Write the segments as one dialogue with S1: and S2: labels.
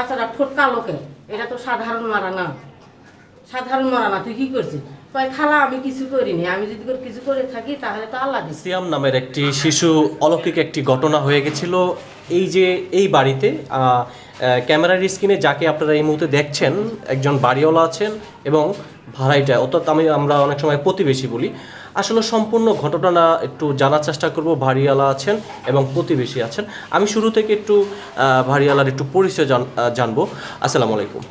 S1: বাচ্চাটা ঠোঁট কালো কে এটা তো সাধারণ মারা না। সাধারণ মারা না, তুই কি করছিস? আমি কিছু করিনি, আমি যদি কিছু করে থাকি, তাহলে
S2: নামের একটি শিশু একটি ঘটনা হয়ে এই যে, এই বাড়িতে ক্যামেরার যাকে আপনারা এই মুহূর্তে দেখছেন, একজন বাড়িওয়ালা আছেন এবং ভাড়াইটা অর্থাৎ আমি, আমরা অনেক সময় প্রতিবেশী বলি। আসলে সম্পূর্ণ ঘটনা একটু জানার চেষ্টা করব বাড়িওয়ালা আছেন এবং প্রতিবেশী আছেন। আমি শুরু থেকে একটু বাড়িওয়ালার একটু পরিচয় জানব। আসসালামু আলাইকুম।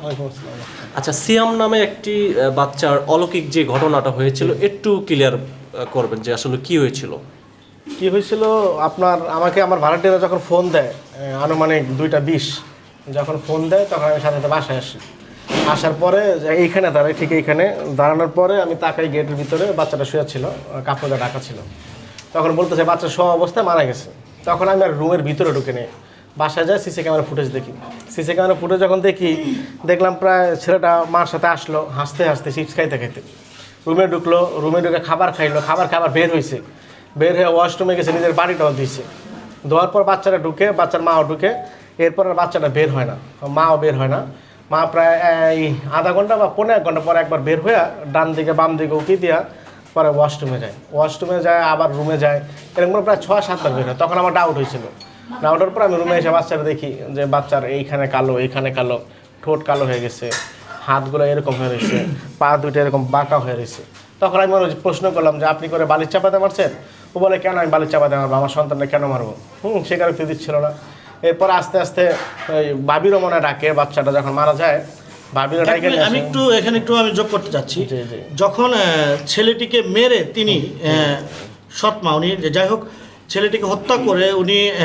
S2: আচ্ছা সিয়াম নামে একটি বাচ্চার অলৌকিক যে ঘটনাটা হয়েছিল একটু ক্লিয়ার করবেন যে আসলে কি হয়েছিল।
S3: কি হয়েছিল? আপনার আমাকে আমার ভাড়াটিয়ারা যখন ফোন দেয় আনুমানিক দুইটা বিশ যখন ফোন দেয় তখন আমি সাথে সাথে বাসায় আসি। আসার পরে এইখানে দাঁড়াই ঠিক এইখানে দাঁড়ানোর পরে আমি তাকাই গেটের ভিতরে, বাচ্চাটা শুয়ে ছিল, কাপড়ে ডাকা ছিল। তখন বলতেছে, বাচ্চা শোয়া অবস্থায় মারা গেছে। তখন আমি আর রুমের ভিতরে ঢুকে নিই। বাসায় যাই সিসি ক্যামেরা ফুটেজ দেখি। সিসি ক্যামেরা ফুটেজ যখন দেখি, দেখলাম প্রায় ছেলেটা মার সাথে আসলো, হাসতে হাসতে চিপস খাইতে খাইতে। রুমে ঢুকলো, রুমে ঢুকে খাবার খাইলো, খাবার খাবার বের হয়েছে বের হয়ে ওয়াশরুমে গেছে, নিজের বাড়িটাও দিয়েছে ধোয়ার পর বাচ্চাটা ঢুকে, বাচ্চার মাও ঢুকে, এরপর আর বাচ্চাটা বের হয় না। মাও বের হয় না। মা প্রায়, এই, আধা ঘণ্টা বা পনেরো এক ঘণ্টা পরে একবার বের হয়ে ডান দিকে, বাম দিকে উকি দিয়া পরে ওয়াশরুমে যায়। ওয়াশরুমে যায়, আবার রুমে যায়। এরকম করে প্রায় ছয়, সাতবার বের হয়। তখন আমার ডাউট হয়েছিল ডাউটের পর আমি রুমে এসে বাচ্চারা দেখি যে, বাচ্চার এইখানে কালো এইখানে কালো, ঠোঁট কালো হয়ে গেছে, হাতগুলো এরকম হয়ে রয়েছে, পা দুটো এরকম বাঁকা হয়ে রয়েছে। তখন আমি ওর প্রশ্ন করলাম যে, আপনি করে বালির চাপাতে মারছেন? ও বলে, কেন আমি বালির চাপাতে মারবো? আমার সন্তানটা কেন মারবো? হুম সেখানে ফিরে দিচ্ছিল না। এরপর আস্তে আস্তে ওই বাবিরও মনে ডাকে বাচ্চাটা যখন মারা যায় বাবিরও ডাকে
S4: আমি একটু এখানে একটু আমি যোগ করতে চাচ্ছি। যখন ছেলেটিকে মেরে তিনি সৎমা উনি যে যাই হোক ছেলেটিকে হত্যা করে উনি আহ,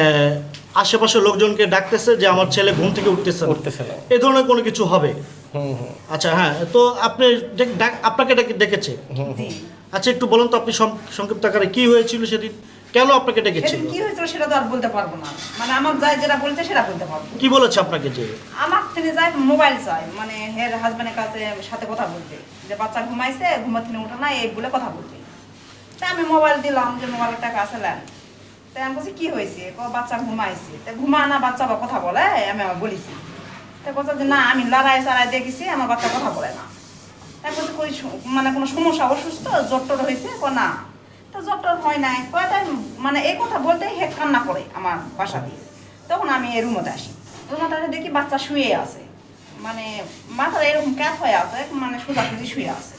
S4: আশেপাশের লোকজনকে ডাকতেছে যে আমার ছেলে ঘুম থেকে উঠতেছে
S3: উঠতেছে না।
S4: এ ধরনের কোনো কিছু হবে?
S3: হুম হুম।
S4: আচ্ছা হ্যাঁ তো আপনি আপনাকে ডেকে- ডেকেছে? আচ্ছা একটু বলুন তো আপনি সং- সংক্ষিপ্ত আকারে কি হয়েছিল সেদিন কেন আপনাকে ডেকেছিল?
S5: সেদিন কি হয়েছিল সেটা তো আর বলতে পারব না। মানে আমার যাই যেটা বলছে সেটা বলতে পারব।
S4: কি বলেছে আপনাকে যে?
S5: আমার থেকে যাই মোবাইল চাই মানে হের হাজবেন্ডের কাছে সাথে কথা বলতে। যে বাচ্চা ঘুমাইছে ঘুমা থেকে উঠে না এই বলে কথা বলতে। তা আমি মোবাইল দিলাম যে মোবাইলের টাকা আছে লেন তাই আমি বলছি কি হয়েছে? ক বাচ্চা ঘুমাইছে। তা ঘুমা না বাচ্চা বা কথা বলে আমি আমার বলেছি। তা বলছে যে না আমি লড়াই চড়াই দেখেছি আমার বাচ্চা কথা বলে না। তাই বলছে কই মানে কোনো সমস্যা অসুস্থ? জ্বর টর হয়েছে? ক না। তো জ্বর হয় নাই কয় তাই মানে এই কথা বলতেই হেড কান্না করে আমার বাসা দিয়ে তখন আমি রুমতে আসি। রুমতে আসে দেখি বাচ্চা শুয়ে আছে। মানে মাথার এরকম ক্যাপ হয়ে আছে মানে সোজাসুজি শুয়ে আছে।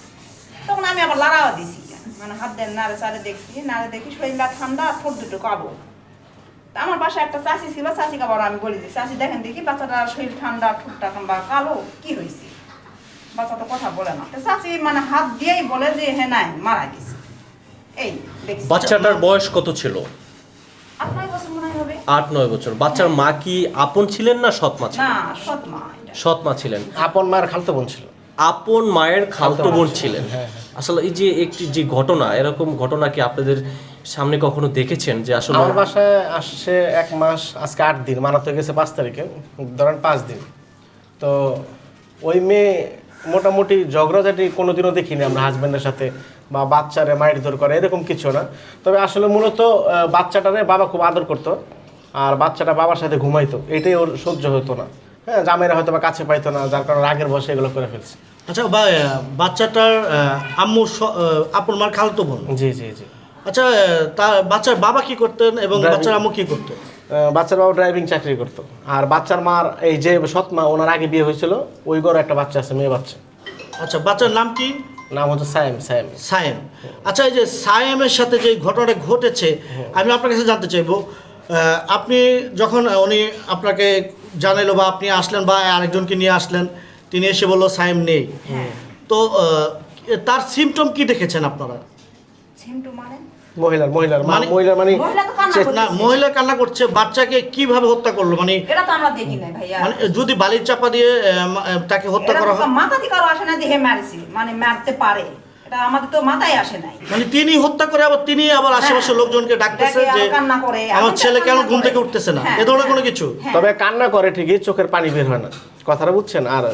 S5: তখন আমি আবার লড়াও দিছি। মানে হাত দেন, নাড়ে চাড়ে দেখছি, নাড়ে দেখি শরীরটা ঠান্ডা আর ঠোঁট দুটো কাবো আমার বাসায় একটা চাষি ছিল চাষিকে আবার আমি বলে দিই চাষি দেখেন দেখি বাচ্চাটার শরীর ঠান্ডা, ঠোঁটটা বা কালো, কি হয়েছে? বাচ্চা তো কথা বলে না। তো চাষি মানে হাত দিয়েই বলে যে হ্যাঁ নাই, মারা গেছে। এই
S2: বাচ্চাটার বয়স কত ছিল?
S5: আপনার বছর হয় হবে।
S2: আট নয় বছর। বাচ্চার মা কি আপন ছিলেন না সৎ মা
S5: না
S2: ছিলেন
S5: সৎ মা
S2: ছিলেন।
S3: আপন মায়ের খালতো বোন ছিল।
S2: আপন মায়ের খালতো বোন ছিলেন।
S3: হ্যাঁ,
S2: আসলে এই যে একটি যে ঘটনা এরকম ঘটনা কি আপনাদের সামনে কখনো দেখেছেন যে আসলে
S3: আমার বাসায় আসছে এক মাস আজকে আট দিন মানাতে গেছে পাঁচ তারিখে ধরেন পাঁচ দিন। তো ওই মেয়ে মোটামুটি ঝগড়াঝাটি কোনোদিনও দেখিনি আমরা হাজব্যান্ডের সাথে। বা বাচ্চারে মায়ের ধর করে এরকম কিছু না। তবে আসলে মূলত বাচ্চাটারে বাবা খুব আদর করতো আর বাচ্চাটা বাবার সাথে ঘুমাইতো। এটাই ওর সহ্য হতো না। হ্যাঁ জামাইরা হয়তো বা কাছে পাইতো না যার কারণে রাগের বসে এগুলো করে ফেলছে।
S4: আচ্ছা বা বাচ্চাটার আম্মু আপন মার খালতো বোন?
S3: জি জি জি।
S4: আচ্ছা তার বাচ্চার বাবা কি করতেন এবং বাচ্চার আম্মু কি
S3: করতো? বাচ্চার বাবা ড্রাইভিং চাকরি করতো। আর বাচ্চার মার এই যে সৎ মা ওনার আগে বিয়ে হয়েছিল ওই ঘরে একটা বাচ্চা আছে মেয়ে বাচ্চা।
S4: আচ্ছা বাচ্চার নাম কি?
S3: নাম হচ্ছে সায়েম সায়েম।
S4: সায়েম। আচ্ছা এই যে সায়েমের সাথে যে ঘটনাটা ঘটেছে আমি আপনার কাছে জানতে চাইব আপনি যখন উনি আপনাকে জানাইলো বা আপনি আসলেন বা আরেকজনকে নিয়ে আসলেন তিনি এসে বলল সায়েম নেই। তো তার সিমটম কি দেখেছেন আপনারা?
S5: মানে?
S3: মহিলার মহিলার
S4: মানে-
S3: মহিলার মানে
S5: মহিলা তো কান্না
S3: চে-
S5: করছে।
S4: না মহিলা কান্না করছে বাচ্চাকে কীভাবে হত্যা করল? মানে
S5: এটা তো আমরা দেখি নাই ভাইয়া।
S4: মানে যদি বালির চাপা দিয়ে তাকে হত্যা করা হয়
S5: মাথা থেকে আর আসে না যে হে মারছি মানে মারতে পারে। এটা আমাদের তো মাথায় আসে নাই।
S4: মানে তিনি হত্যা করে আবার তিনি আবার আশেপাশের লোকজনকে ডাকতেছে যে
S5: কান্না করে।
S4: আমার ছেলে কেন ঘুম থেকে উঠতেছে না?
S5: হ্যাঁ,
S4: এ ধরনের
S5: হ্যাঁ।
S4: কোনো কিছু?
S5: হ্যাঁ।
S3: তবে কান্না করে ঠিকই চোখের পানি বের হয় না। কথাটা বুঝছেন? আর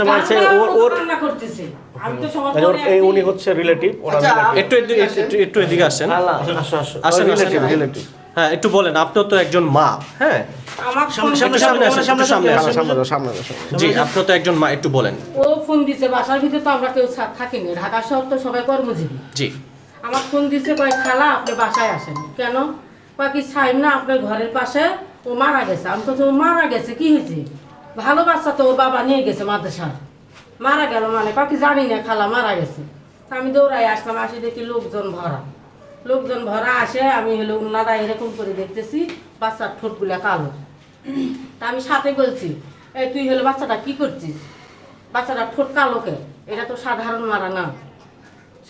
S3: যে মারছে ওর ওর
S1: কান্না করতেছে।
S3: এই উনি হচ্ছে রিলেটিভ ওনার
S2: একটু একটু একটু এদিকে আসেন। আসেন
S3: রিলেটিভ
S2: হ্যাঁ একটু বলেন আপনিও তো একজন মা। হ্যাঁ।
S1: আমার ফোন
S4: সামনে
S2: সামনে আসেন, একটু সামনে আসেন।
S3: সামনে যাও, সামনে যাও, সামনে যাও।
S2: জি আপনি তো একজন মা একটু বলেন।
S1: ও ফোন দিছে বাসার ভিতরে তো আমরা কেউ সা- থাকিনি। ঢাকা শহর তো সবাই কর্মজীবী।
S2: জি।
S1: আমার ফোন দিছে কয় খালা আপনি বাসায় আসেন। কেন? কয় কি সাইম না আপনার ঘরের পাশে ও মারা গেছে। আমি তো ও মারা গেছে? কি হয়েছে? ভালো বাচ্চা তো ওর বাবা নিয়ে গেছে মাদ্রাসায়। মারা গেল মানে? কয় কি জানি না খালা মারা গেছে। তা আমি দৌড়াই আসলাম আসি দেখি লোকজন ভরা। লোকজন ভরা আসে, আমি হলো ওনারা এরকম করে দেখতেছি, বাচ্চার ঠোঁটগুলা কালো। তা আমি সাথে বলছি, এই তুই হলো বাচ্চাটা কি করছিস? বাচ্চাটা ঠোঁট কালো কে? এটা তো সাধারণ মারা না।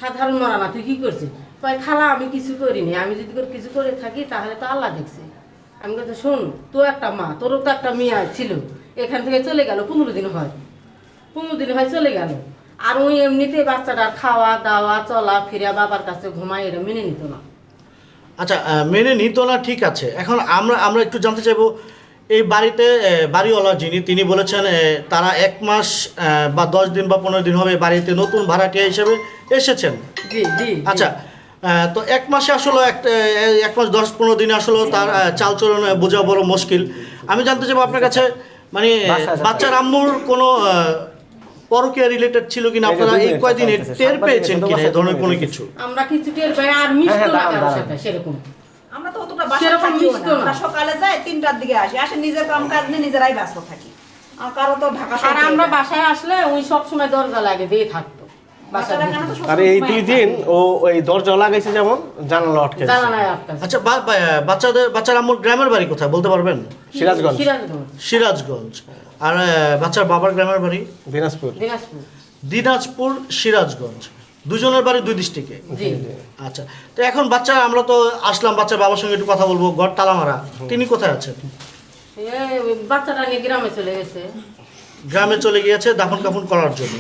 S1: সাধারণ মারা না, তুই কি করছিস? কয়, খালা, আমি কিছু করিনি। আমি যদি কিছু করে থাকি, তাহলে তো আল্লাহ দেখছে। আমি বলছি, শোন, তো একটা মা, তোরও তো একটা মেয়ে ছিল। এখান থেকে চলে গেল, পনেরো দিন হয়। পনেরো দিন হয় চলে গেল। আর ওই এমনিতে বাচ্চাটার খাওয়া দাওয়া চলা ফিরা বাবার কাছে ঘুমাই এটা মেনে নিত না।
S4: আচ্ছা মেনে নিত না ঠিক আছে। এখন আমরা আমরা একটু জানতে চাইব এই বাড়িতে বাড়িওয়ালা যিনি তিনি বলেছেন তারা এক মাস বা দশ দিন বা পনেরো দিন হবে বাড়িতে নতুন ভাড়াটিয়া হিসেবে এসেছেন।
S1: জি জি জি।
S4: আচ্ছা তো এক মাসে আসলে একটা এক মাস দশ পনেরো দিন আসলে তার চালচলন বোঝা বড় মুশকিল। আমি জানতে চাইব আপনার কাছে মানে বাচ্চার আম্মুর কোনো পরকীয়া রিলেটেড ছিল কিনা আপনারা এই কয়দিনে টের পেয়েছেন কিনা এই ধরনের কোনো কিছু?
S1: আমরা কিছু টের পাই আর মিশতো
S3: হ্যাঁ,
S1: না
S3: দাঁড়ান,
S1: কারোর সাথে সেরকম।
S5: আমরা তো অতটা বাসা থাকিও না।
S1: না।
S5: আমরা সকালে যাই তিনটার দিকে আসি। আসে নিজের কাম কাজ নিয়ে নিজেরাই ব্যস্ত থাকি। আর কারও তো ঢাকা
S1: আর আমরা বাসায় আসলে ওই সব সময় দরজা লাগে দিয়ে থাকতো।
S3: আর এই দুই দিন ও ওই দরজা লাগাইছে যেমন জানালা আটকে
S1: জানা নাই আপনার
S4: আচ্ছা বাচ্চাদের বাচ্চার আম্মুর গ্রামের বাড়ি কোথায়? বলতে পারবেন?
S3: সিরাজগঞ্জ।
S1: সিরাজগঞ্জ।
S4: সিরাজগঞ্জ। আর বাচ্চার বাবার গ্রামের বাড়ি?
S3: দিনাজপুর।
S1: দিনাজপুর।
S4: দিনাজপুর সিরাজগঞ্জ। দুজনের বাড়ি দুই ডিস্ট্রিক্টে? আচ্ছা তো এখন বাচ্চা আমরা তো আসলাম বাচ্চার বাবার সঙ্গে একটু কথা বলব। ঘর তালামারা তিনি কোথায় আছেন?
S1: বাচ্চাটা নিয়ে গ্রামে চলে গেছে।
S4: গ্রামে চলে গিয়েছে দাফন কাফন করার জন্য।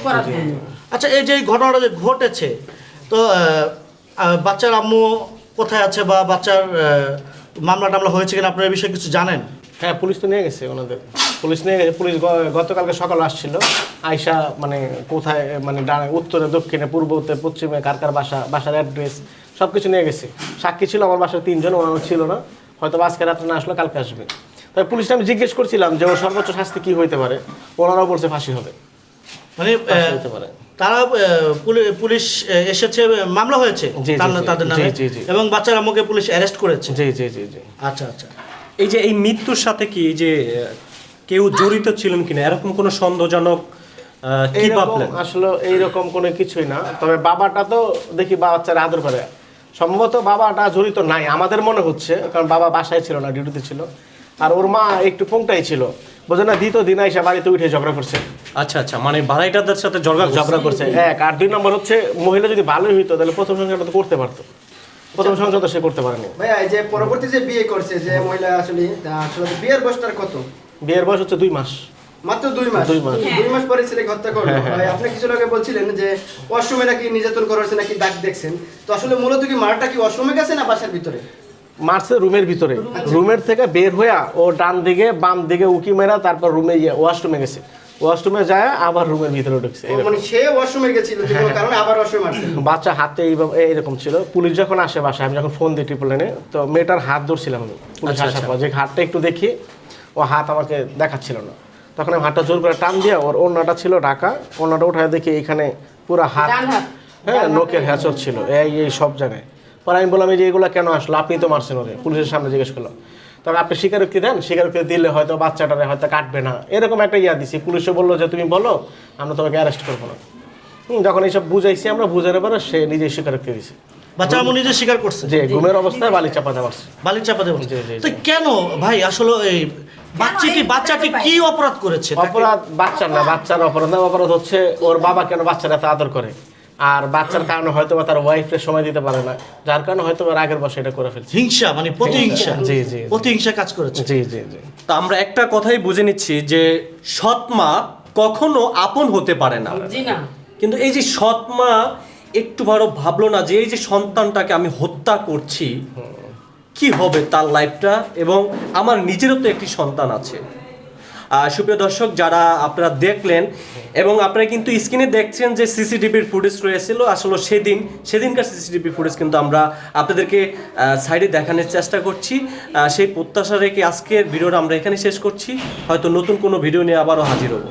S4: আচ্ছা এই যে এই ঘটনাটা যে ঘটেছে তো বাচ্চার আম্মু কোথায় আছে বা বাচ্চার মামলা টামলা হয়েছে কিনা আপনার এই বিষয়ে কিছু জানেন?
S3: হ্যাঁ পুলিশ তো নিয়ে গেছে ওনাদের। পুলিশ নিয়ে গেছে পুলিশ গতকালকে সকালে আসছিল। আয়সা মানে কোথায় মানে উত্তরে দক্ষিণে পূর্ব উত্তরে পশ্চিমে কার কার বাসা বাসার অ্যাড্রেস সব কিছু নিয়ে গেছে। সাক্ষী ছিল আমার বাসার তিনজন ওনার ছিল না। হয়তো আজকে রাত্রে না আসলে কালকে আসবে। তাই পুলিশটা আমি জিজ্ঞেস করছিলাম যে ওর সর্বোচ্চ শাস্তি কি হইতে পারে? ওনারাও বলছে ফাঁসি হবে।
S4: মানে
S3: হতে পারে।
S4: তারা পুলিশ এসেছে মামলা হয়েছে তাদের নামে। এবং বাচ্চার আম্মুকে পুলিশ অ্যারেস্ট করেছে।
S3: জি জি জি জি।
S4: আচ্ছা আচ্ছা।
S2: এই যে এই মৃত্যুর সাথে কি যে কেউ জড়িত ছিলেন কিনা? এরকম কোনো সন্দেহজনক আহ, কি ভাবলেন?
S3: আসলে এইরকম কোনো কিছুই না। তবে বাবাটা তো দেখি বাচ্চারা আদর করে। সম্ভবত বাবাটা জড়িত নাই আমাদের মনে হচ্ছে কারণ বাবা বাসায় ছিল না ডিউটিতে ছিল। আর ওর মা একটু পোংটাই ছিল। বোঝে না দ্বিতীয় দিন এসে বাড়িতে উঠে ঝগড়া করছে।
S2: আচ্ছা আচ্ছা মানে ভাড়াইটাদের সাথে ঝগড়া
S3: ঝগড়া করছে? এক আর দুই নম্বর হচ্ছে মহিলা যদি ভালোই হইতো তাহলে প্রথম সংসারটা তো করতে পারতো। প্রথম সংসার তো সে করতে পারেনি।
S6: ভাইয়া এই যে পরবর্তী যে বিয়ে করছে যে মহিলা আসলে আসলে বিয়ের বয়সটার কত?
S3: বিয়ের বয়স হচ্ছে দুই মাস।
S6: মাত্র দুই মাস?
S3: দুই মাস।
S6: দুই মাস পরে ছেলেকে হত্যা করল।
S3: হ্যাঁ, হ্যাঁ।
S6: ভাই আপনি কিছু আগে বলছিলেন যে ওয়াশরুমে নাকি নির্যাতন করা হয়েছে নাকি দাগ দেখছেন। তো আসলে মূলত কি মারটা কি ওয়াশরুমে গেছে না বাসার ভিতরে?
S3: মারছে রুমের ভিতরে। রুমের থেকে বের হইয়া ও ডান দিকে বাম দিকে উকি মেরা তারপর রুমে গিয়ে ওয়াশরুমে গেছে। ওয়াশরুমে যায় আবার রুমের ভিতরে ঢুকছে
S6: মানে সে ওয়াশরুমে গেছিল যে
S3: হ্যাঁ,
S6: কোনো কারণে আবার ওয়াশরুমে মারছে
S3: বাচ্চা হাতে এইভাবে এইরকম ছিল। পুলিশ যখন আসে বাসায় আমি যখন ফোন দিই ট্রিপল লাইনে তো মেয়েটার হাত ধরছিলাম আমি পুলিশ
S2: আচ্ছা,
S3: আসার
S2: আচ্ছা।
S3: পর। যে হাতটা একটু দেখি ও হাত আমাকে দেখাচ্ছিল না। তখন আমি হাতটা জোর করে টান দিয়ে ওর অন্যটা ছিল ঢাকা অন্যটা উঠায় দেখি এখানে পুরো হাত
S1: হাত।
S3: হ্যাঁ নোকের হ্যাচর ছিল। এই এই সব জায়গায়। পরে আমি বললাম এই যে এগুলো কেন আসলো? আপনি তো মারছেন ওরে। পুলিশের সামনে জিজ্ঞেস করলাম তবে আপনি স্বীকারোক্তি দেন স্বীকারোক্তি দিলে হয়তো বাচ্চাটারে হয়তো কাটবে না। এরকম একটা ইয়া দিছি। পুলিশে বলল যে তুমি বলো আমরা তোমাকে অ্যারেস্ট করব না। হুম, যখন এইসব বুঝাইছি আমরা বুঝার পরে সে নিজেই স্বীকারোক্তি দিছে।
S4: বাচ্চা আম্মু নিজে স্বীকার করছে?
S3: যে ঘুমের অবস্থায় বালি চাপা দেওয়া।
S4: বালির চাপা
S3: জি,
S4: তো কেন ভাই আসলে এই বাচ্চাটি বাচ্চাটি কি অপরাধ করেছে?
S3: অপরাধ বাচ্চার না বাচ্চার অপরাধ না অপরাধ হচ্ছে ওর বাবা কেন বাচ্চারা এত আদর করে? আর বাচ্চার কারণে হয়তো বা তার ওয়াইফকে সময় দিতে পারে না যার কারণে হয়তো বা রাগের বসে এটা করে ফেলছে।
S4: হিংসা মানে প্রতিহিংসা।
S3: জি, জি।
S4: প্রতিহিংসা কাজ করেছে।
S3: জি জি জি।
S2: তা আমরা একটা কথাই বুঝে নিচ্ছি যে সৎ মা কখনো আপন হতে পারে না।
S1: জি না।
S2: কিন্তু এই যে সৎ মা একটু বড় ভাবলো না যে এই যে সন্তানটাকে আমি হত্যা করছি কি হবে তার লাইফটা এবং আমার নিজেরও তো একটি সন্তান আছে। সুপ্রিয় দর্শক, যারা আপনারা দেখলেন এবং আপনারা কিন্তু স্ক্রিনে দেখছেন যে সিসিটিভির ফুটেজ রয়েছিল, আসলে সেদিন, সেদিনকার সিসিটিভি ফুটেজ কিন্তু আমরা আপনাদেরকে সাইডে দেখানোর চেষ্টা করছি। সেই প্রত্যাশা রেখে আজকের ভিডিওটা আমরা এখানে শেষ করছি। হয়তো নতুন কোনো ভিডিও নিয়ে আবারও হাজির হব।